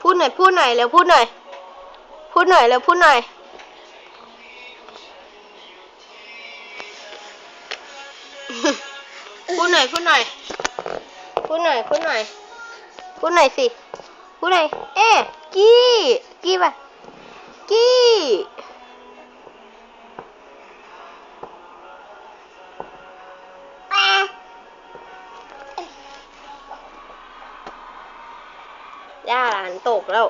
พูดหน่อยพูดหน่อยเร็วพูดหน่อย พูดหน่อยเร็วพูดหน่อยพูดหน่อยพูดหน่อยพูดหน่อยพูดหน่อยพูดหน่อยสิพูดหน่อยเอ๊กี้กี้ป่ะกี้ ย่าหลานตกแล้ว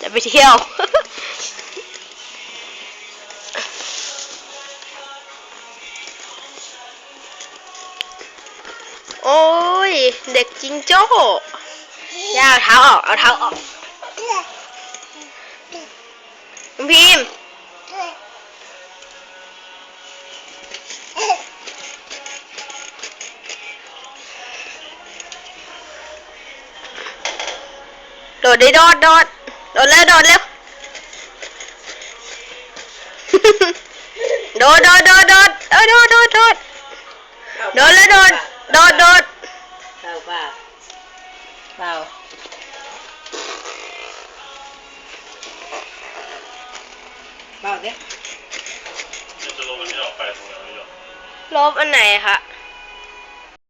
จะไปเที่ยวโอ้ย เด็กจิงโจ้ย่าเอาเท้าออก เอาเท้าออกคุณพิมพ์ โดดได้โดดโดดโดดแล้วโดดแล้วโดดโดดโดดโดดเออโดดโดดโดดโดดแล้วโดดโดดโดดเบาเบาเบาเบาเด้ลบอันไหนคะ